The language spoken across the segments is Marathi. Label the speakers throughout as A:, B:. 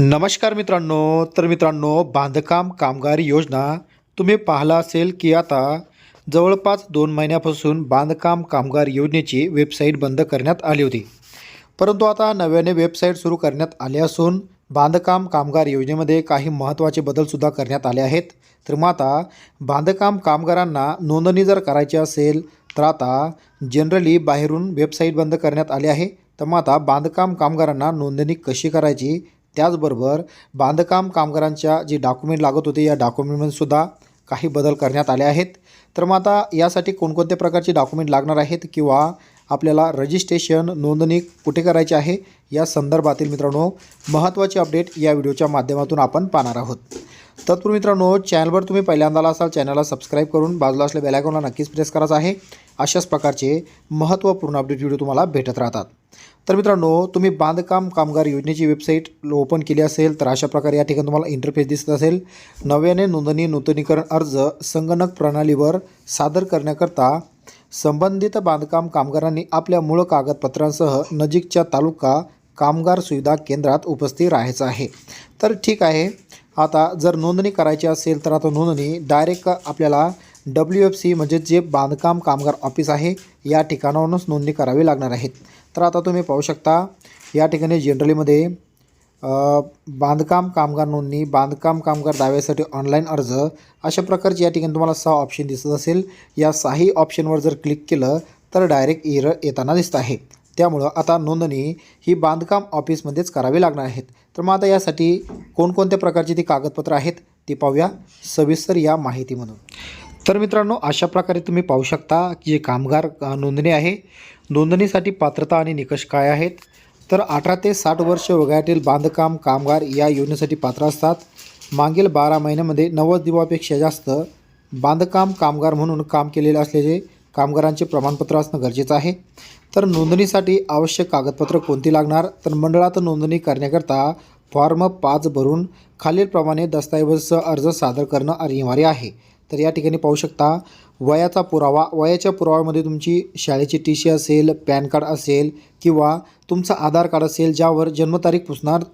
A: नमस्कार मित्रांनो तर मित्रांनो बांधकाम कामगार योजना तुम्ही पाहिला असेल की आता जवळपास दोन महिन्यापासून बांधकाम कामगार योजनेची वेबसाईट बंद करण्यात आली होती. परंतु आता नव्याने वेबसाईट सुरू करण्यात आली असून बांधकाम कामगार योजनेमध्ये काही महत्त्वाचे बदलसुद्धा करण्यात आले आहेत. तर मग आता बांधकाम कामगारांना नोंदणी जर करायची असेल तर आता जनरली बाहेरून वेबसाईट बंद करण्यात आली आहे. तर मग आता बांधकाम कामगारांना नोंदणी कशी करायची? त्याचबरोबर बांधकाम कामगारांच्या जी डॉक्युमेंट लागत होते या डॉक्युमेंटमध्येसुद्धा काही बदल करण्यात आले आहेत. तर मग आता यासाठी कोणकोणत्या प्रकारचे डॉक्युमेंट लागणार आहेत किंवा आपल्याला रजिस्ट्रेशन नोंदणी कुठे करायची आहे या संदर्भातील मित्रांनो महत्त्वाचे अपडेट या व्हिडिओच्या माध्यमातून आपण पाहणार आहोत. तत्पूर्वी मित्रांनो चॅनलवर तुम्ही पहिल्यांदा असाल चॅनलला सबस्क्राईब करून बाजूला असल्या बेलायकॉनला नक्कीच प्रेस करायचं आहे. अशाच प्रकारचे महत्त्वपूर्ण अपडेट व्हिडिओ तुम्हाला भेटत राहतात. तर मित्रांनो तुम्ही बांधकाम कामगार योजनेची वेबसाईट ओपन केली असेल तर अशा प्रकारे या ठिकाणी तुम्हाला इंटरफेस दिसत असेल. नव्याने नोंदणी नूतनीकरण अर्ज संगणक प्रणालीवर सादर करण्याकरता संबंधित बांधकाम कामगारांनी आपल्या मूळ कागदपत्रांसह नजीकच्या तालुका कामगार सुविधा केंद्रात उपस्थित राहायचं आहे. तर ठीक आहे. आता जर नोंदणी करायची असेल तर आता नोंदणी डायरेक्ट आपल्याला डब्ल्यू एफ सी म्हणजे जे बांधकाम कामगार ऑफिस आहे या ठिकाणावरूनच नोंदणी करावी लागणार आहेत. तर आता तुम्ही पाहू शकता या ठिकाणी जनरलीमध्ये बांधकाम कामगार नोंदणी बांधकाम कामगार दाव्यासाठी ऑनलाईन अर्ज अशा प्रकारचे या ठिकाणी तुम्हाला सहा ऑप्शन दिसत असेल. या सहाही ऑप्शनवर जर क्लिक केलं तर डायरेक्ट एरर येताना दिसत आहे. त्यामुळं आता नोंदणी ही बांधकाम ऑफिसमध्येच करावी लागणार आहेत. तर मग आता यासाठी कोणकोणत्या प्रकारची ती कागदपत्रं आहेत ती पाहूया. सविस्तर या माहितीमधून. तर मित्रांनो अशा प्रकारे तुम्ही पाहू शकता की जे कामगार नोंदणी आहे. नोंदणीसाठी पात्रता आणि निकष काय आहेत? तर अठरा ते साठ वर्ष वयातील बांधकाम कामगार या योजनेसाठी पात्र असतात. मागील बारा महिन्यामध्ये नव्वद दिवसापेक्षा जास्त बांधकाम कामगार म्हणून काम केलेले असलेले कामगारांचे प्रमाणपत्र असणं गरजेचं आहे. तर नोंदणीसाठी आवश्यक कागदपत्र कोणती लागणार? तर मंडळात नोंदणी करण्याकरता फॉर्म पाच भरून खालीलप्रमाणे दस्तऐवजसह अर्ज सादर करणं अनिवार्य आहे. तर या ठिकाणी पाहू शकता वयाचा पुरावा वयाच्या पुराव्यामध्ये तुमची शाळेची टी सी असेल पॅन कार्ड असेल किंवा तुमचं आधार कार्ड असेल ज्यावर जन्मतारीख पुसणार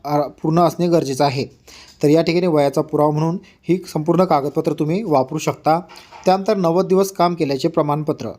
A: पूर्ण असणे गरजेचं आहे. तर या ठिकाणी वयाचा पुरावा म्हणून ही संपूर्ण कागदपत्र तुम्ही वापरू शकता. त्यानंतर नव्वद दिवस काम केल्याचे प्रमाणपत्र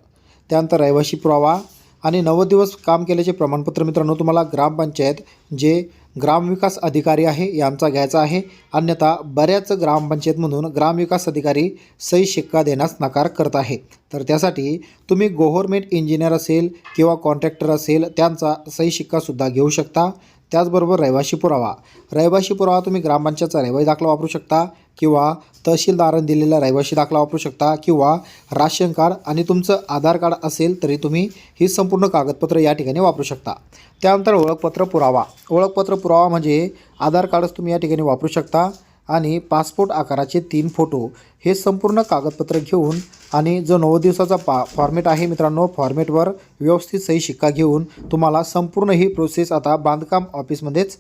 A: त्यानंतर रहिवाशी पुरावा आणि नव्वद दिवस काम केल्याचे प्रमाणपत्र मित्रांनो तुम्हाला ग्रामपंचायत जे ग्रामविकास अधिकारी आहे यांचा घ्यायचा आहे. अन्यथा बऱ्याच ग्रामपंचायतमधून ग्रामविकास अधिकारी सही शिक्का देण्यास नकार करत आहे. तर त्यासाठी तुम्ही गव्हर्मेंट इंजिनियर असेल किंवा कॉन्ट्रॅक्टर असेल त्यांचा सही शिक्कासुद्धा घेऊ शकता. त्याचबरोबर रहिवाशी पुरावा. रहिवाशी पुरावा तुम्ही ग्रामपंचायतचा रहिवासी दाखला वापरू शकता. किंवा तहसीलदारांनी दिलेला रहिवाशी दाखला वापरू शकता किंवा राशन कार्ड आणि तुमचं आधार कार्ड असेल तरी तुम्ही ही संपूर्ण कागदपत्र या ठिकाणी वापरू शकता. त्यानंतर ओळखपत्र पुरावा. ओळखपत्र पुरावा म्हणजे आधार कार्डच तुम्ही या ठिकाणी वापरू शकता आणि पासपोर्ट आकाराचे तीन फोटो. हे संपूर्ण कागदपत्र घेऊन आणि जो नव्वद दिवसाचा पा फॉर्मेट आहे मित्रांनो फॉर्मेटवर व्यवस्थित सही शिक्का घेऊन तुम्हाला संपूर्ण ही प्रोसेस आता बांधकाम ऑफिसमध्येच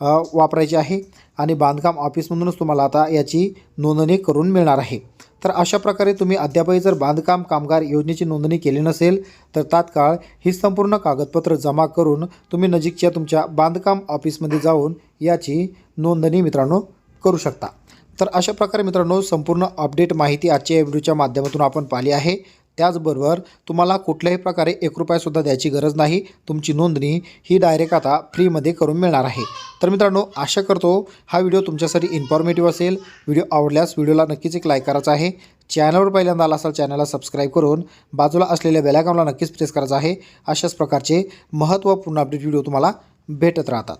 A: वापरायची आहे आणि बांधकाम ऑफिसमधूनच तुम्हाला आता याची नोंदणी करून मिळणार आहे. तर अशा प्रकारे तुम्ही अद्यापही जर बांधकाम कामगार योजनेची नोंदणी केली नसेल तर तात्काळ ही संपूर्ण कागदपत्र जमा करून तुम्ही नजीकच्या तुमच्या बांधकाम ऑफिसमध्ये जाऊन याची नोंदणी मित्रांनो करू शकता. तर अशा प्रकारे मित्रांनो संपूर्ण अपडेट माहिती आजच्या व्हिडिओच्या माध्यमातून आपण पाहिली आहे. त्याचबरोबर तुम्हाला कुठल्याही प्रकारे एक रुपयासुद्धा द्यायची गरज नाही. तुमची नोंदणी ही डायरेक्ट आता फ्रीमध्ये करून मिळणार आहे. तर मित्रांनो आशा करतो हा व्हिडिओ तुमच्यासाठी इन्फॉर्मेटिव्ह असेल. व्हिडिओ आवडल्यास व्हिडिओला नक्कीच एक लाईक करायचा आहे. चॅनलवर पहिल्यांदा आला असाल चॅनलला सबस्क्राईब करून बाजूला असलेल्या बेलायकॉनला नक्कीच प्रेस करायचा आहे. अशाच प्रकारचे महत्त्वपूर्ण अपडेट व्हिडिओ तुम्हाला भेटत राहतात.